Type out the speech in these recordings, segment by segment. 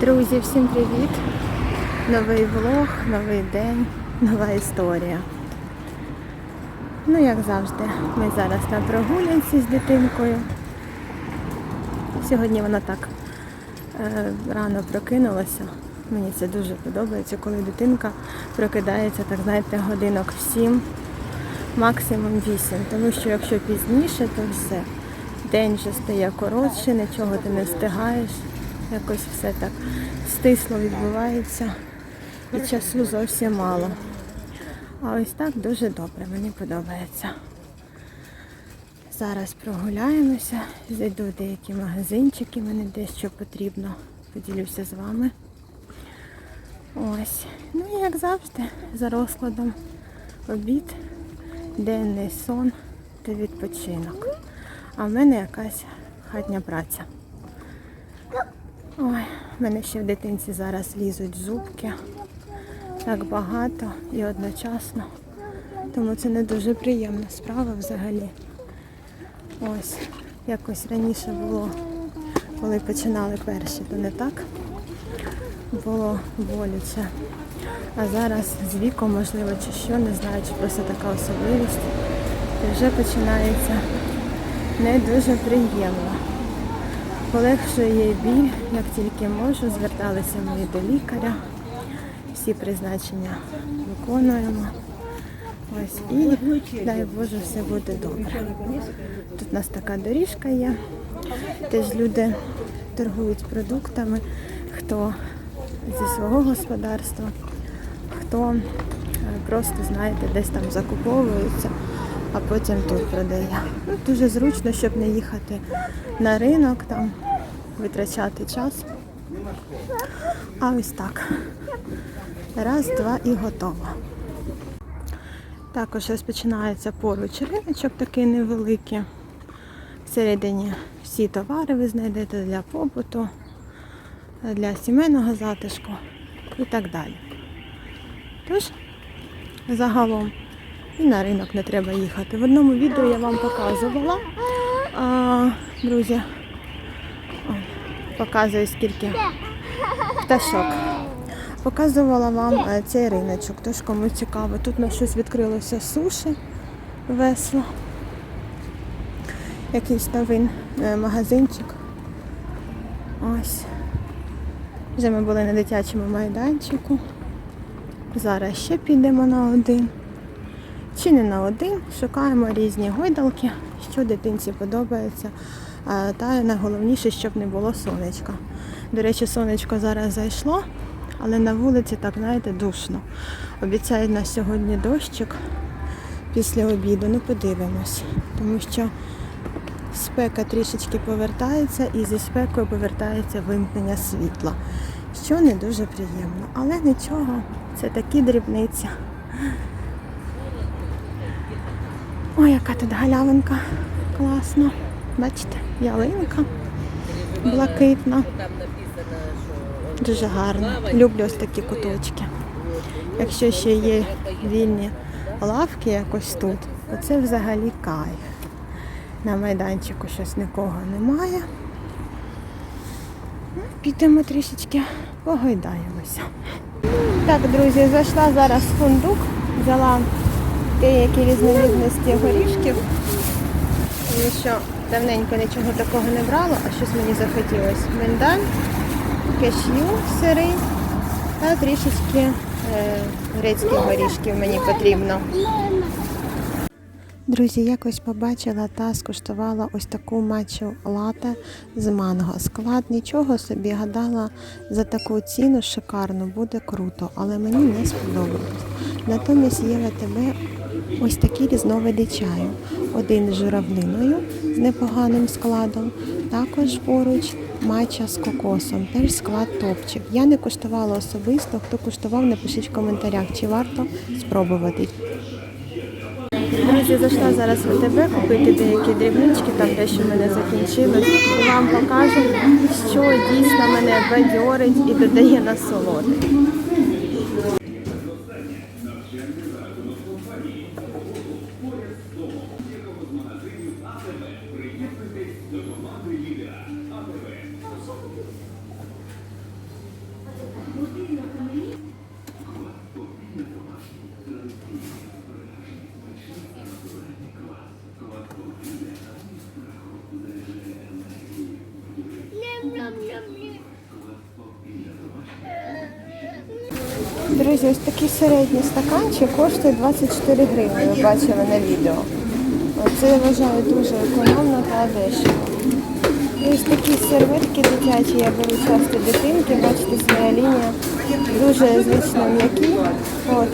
Друзі, всім привіт! Новий влог, новий день, нова історія. Ну, як завжди, ми зараз на прогулянці з дитинкою. Сьогодні вона так е, рано прокинулася. Мені це дуже подобається, коли дитинка прокидається, так знаєте, годинок в сім, максимум вісім. Тому що якщо пізніше, то все. День вже стає коротше, нічого ти не встигаєш. Якось все так стисло відбувається і часу зовсім мало. А ось так дуже добре, мені подобається. Зараз прогуляємося, зайду в деякі магазинчики, мені дещо потрібно. Поділюся з вами. Ось. Ну і як завжди, за розкладом обід, денний сон та відпочинок. А в мене якась хатня праця. Ой, в мене ще в дитинці зараз лізуть зубки. Так багато і одночасно. Тому це не дуже приємна справа взагалі. Ось, якось раніше було, коли починали перші, то не так було боляче. А зараз з віком, можливо, чи що, не знаю, чи просто така особливість. І вже починається не дуже приємно. Полегшує біль, як тільки можу. Зверталися ми до лікаря. Всі призначення виконуємо. Ось і дай Боже, все буде добре. Тут у нас така доріжка є. Теж люди торгують продуктами, хто зі свого господарства, хто е, просто, знаєте, десь там закуповується, а потім тут продає. Ну, дуже зручно, щоб не їхати на ринок, там витрачати час. А ось так. Раз, два і готово. Також розпочинається поруч риночок такий невеликий. Всередині всі товари ви знайдете для побуту, для сімейного затишку і так далі. Тож, загалом і на ринок не треба їхати. В одному відео я вам показувала, а, друзі, показую скільки пташок. Показувала вам е, цей риночок, тож кому цікаво. Тут на щось відкрилося суші, весело. Якийсь новий е, магазинчик. Ось. Вже ми були на дитячому майданчику. Зараз ще підемо на один. Чи не на один, шукаємо різні гойдалки, що дитинці подобається. Та найголовніше, щоб не було сонечка. До речі, сонечко зараз зайшло, але на вулиці так, знаєте, душно. Обіцяють на сьогодні дощик після обіду. Ну подивимось, тому що спека трішечки повертається і зі спекою повертається вимкнення світла, що не дуже приємно. Але нічого, це такі дрібниці. Ой, яка тут галявинка класна. Бачите, ялинка блакитна. Дуже гарно. Люблю ось такі куточки. Якщо ще є вільні лавки якось тут, то це взагалі кайф. На майданчику щось нікого немає. Ну, Підемо трішечки погойдаємося. Так, друзі, зайшла зараз в фундук, взяла деякі різновидності горішків, тому що давненько нічого такого не брала, а щось мені захотілося. Миндаль, кешю сирий та трішечки е, грецьких горішків мені потрібно. Друзі, якось побачила та скуштувала ось таку матчу лате з манго. Склад нічого собі гадала за таку ціну шикарну, буде круто, але мені не сподобалось. Натомість є в АТБ ось такі різновиди чаю. Один з журавлиною з непоганим складом, також поруч матча з кокосом, теж склад топчик. Я не куштувала особисто, хто куштував, напишіть в коментарях, чи варто спробувати. Друзі, зайшла зараз в АТБ купити деякі дрібнички, там те, що мене закінчили. І вам покажу, що дійсно мене бадьорить і додає насолоди. Друзі, ось такий середній стаканчик коштує 24 гривні, ви бачили на відео. Це я вважаю дуже економно та дешево. Ось такі серветки дитячі, я беру часто дитинки, бачите, своя лінія. Дуже звично м'які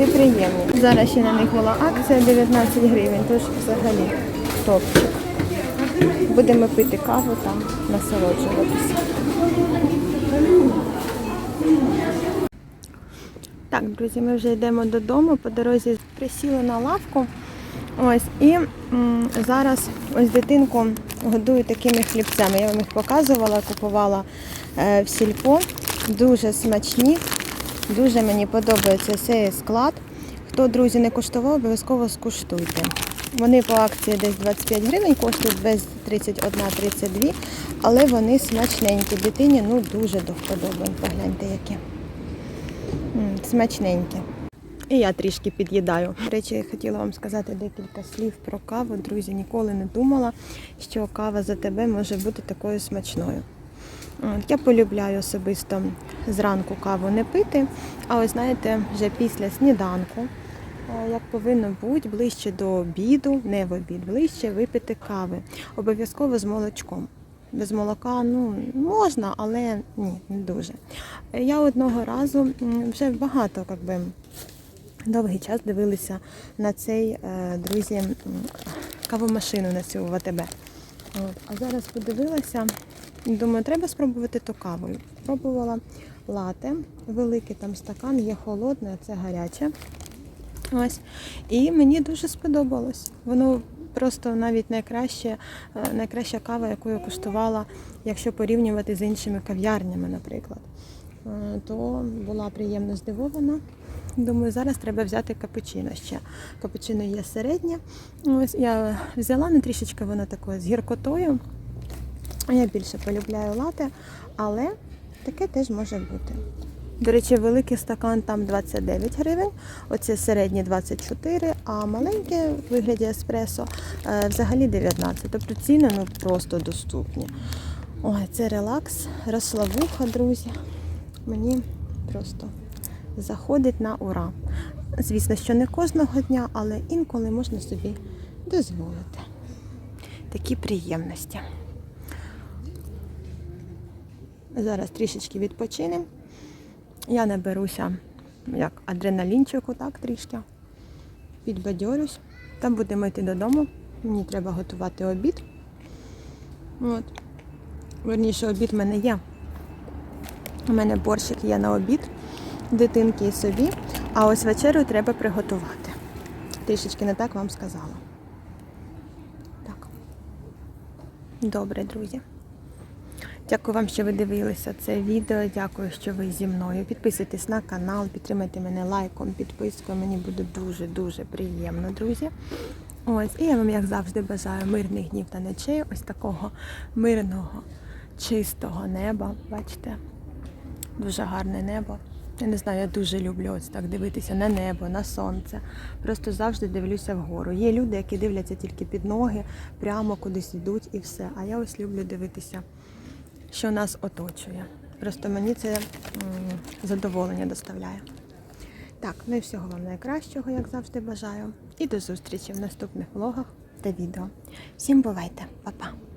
і приємні. Зараз ще на них була акція 19 гривень, тож взагалі топчик. Будемо пити каву там, насолоджуватися. Так, друзі, ми вже йдемо додому. По дорозі присіли на лавку. Ось і м, зараз ось дитинку годую такими хлібцями. Я вам їх показувала, купувала е, в сільпо. Дуже смачні, дуже мені подобається цей склад. Хто, друзі, не куштував, обов'язково скуштуйте. Вони по акції десь 25 гривень, коштують без 31-32, але вони смачненькі. Дитині ну дуже до вподоби. Погляньте які. Смачненькі. І я трішки під'їдаю. До речі, я хотіла вам сказати декілька слів про каву. Друзі, ніколи не думала, що кава за тебе може бути такою смачною. Я полюбляю особисто зранку каву не пити, а ось знаєте, вже після сніданку, як повинно бути, ближче до обіду, не в обід, ближче випити кави. Обов'язково з молочком. Без молока ну, можна, але ні, не дуже. Я одного разу вже багато як би, довгий час дивилися на цей, е, друзі, кавомашину на цю в АТБ. От. А зараз подивилася, думаю, треба спробувати ту кавою. Спробувала лате, великий там стакан, є холодне, а це гаряче. Ось. І мені дуже сподобалось. Воно просто навіть найкраще, е, найкраща кава, яку я куштувала, якщо порівнювати з іншими кав'ярнями, наприклад. Е, То була приємно здивована. Думаю, зараз треба взяти капучино ще. Капучино є середнє. Ось я взяла, ну трішечки воно таке з гіркотою. Я більше полюбляю лате, але таке теж може бути. До речі, великий стакан там 29 гривень, оце середній 24, а маленьке в вигляді еспресо е, взагалі 19. Тобто ціни ну, просто доступні. Ой, це релакс, розслабуха, друзі. Мені просто заходить на ура. Звісно, що не кожного дня, але інколи можна собі дозволити. Такі приємності. Зараз трішечки відпочинемо. Я наберуся як адреналінчику, так, трішки. Підбадьорюсь. Та будемо йти додому. Мені треба готувати обід. От. Верніше, обід в мене є. У мене борщик є на обід, дитинки і собі. А ось вечерю треба приготувати. Трішечки не так вам сказала. Так. Добре, друзі. Дякую вам, що ви дивилися це відео. Дякую, що ви зі мною. Підписуйтесь на канал, підтримайте мене лайком, підпискою. Мені буде дуже-дуже приємно, друзі. Ось, і я вам, як завжди, бажаю мирних днів та ночей. Ось такого мирного, чистого неба. Бачите? Дуже гарне небо. Я не знаю, я дуже люблю ось так дивитися на небо, на сонце. Просто завжди дивлюся вгору. Є люди, які дивляться тільки під ноги, прямо кудись йдуть і все. А я ось люблю дивитися що нас оточує. Просто мені це задоволення доставляє. Так, ну і всього вам найкращого, як завжди, бажаю. І до зустрічі в наступних влогах та відео. Всім бувайте, Па-па!